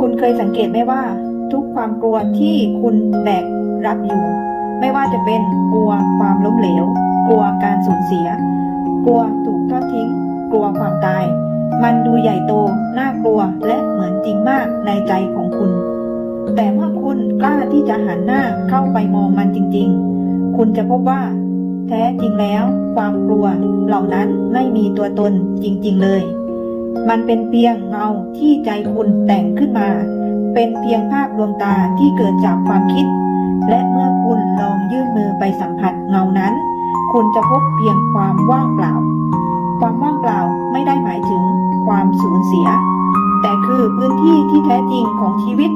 คุณเคยสังเกตไหมว่า ทุกความกลัวที่คุณแบกรับอยู่ ไม่ว่าจะเป็นกลัวความล้มเหลว กลัวการสูญเสีย กลัวถูกทอดทิ้ง กลัวความตาย มันดูใหญ่โต น่ากลัวและเหมือนจริงมากในใจของคุณ แต่เมื่อคุณกล้าที่จะหันหน้าเข้าไปมองมันจริง ๆ คุณจะพบว่า แท้จริงแล้ว ความกลัวเหล่านั้นไม่มีตัวตนจริง ๆ เลย มันเป็นเพียงเงาที่ใจคุณแต่งขึ้นมา เป็นเพียงภาพลวงตาที่เกิดจากความคิด และเมื่อคุณลองยื่นมือไปสัมผัสเงานั้น คุณจะพบเพียงความว่างเปล่า ความว่างเปล่าไม่ได้หมายถึงความสูญเสีย แต่คือพื้นที่ที่แท้จริงของชีวิต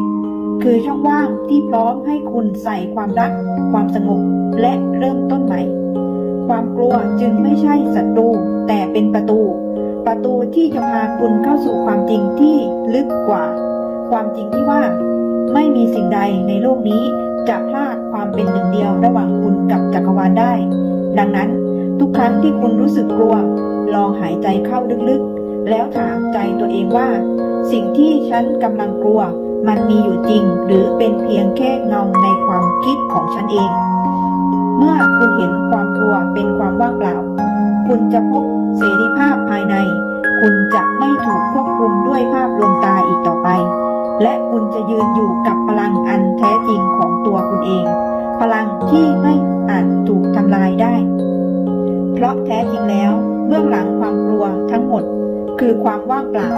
คือช่องว่างที่พร้อมให้คุณใส่ความรัก ความสงบและเริ่มต้นใหม่ ความกลัวจึงไม่ใช่ศัตรูแต่เป็นประตู ประตูที่จะพาคุณเข้าสู่ความจริงที่ลึกกว่า ความจริงที่ว่า ไม่มีสิ่งใดในโลกนี้จะพลากความเป็นหนึ่งเดียวระหว่างคุณกับจักรวาลได้ ดังนั้นทุกครั้งที่คุณรู้สึกกลัว ลองหายใจเข้าลึกๆ แล้วถามใจตัวเองว่า สิ่งที่ฉันกำลังกลัว มันมีอยู่จริง หรือเป็นเพียงแค่เงาในความคิดของฉันเอง เมื่อคุณเห็นความกลัวเป็นความว่างเปล่า คุณจะพบเสรีภาพภายใน คุณจะไม่ถูกควบคุมด้วยภาพลวงตาอีกต่อไป และคุณจะยืนอยู่กับพลังอันแท้จริงของตัวคุณเอง พลังที่ไม่อาจถูกทำลายได้ เพราะแท้จริงแล้วเบื้องหลังความกลัวทั้งหมด คือความว่างเปล่า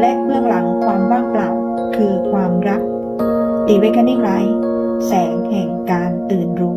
และเบื้องหลังความว่างเปล่า คือความรัก The Awakening Light แสงแห่งการตื่นรู้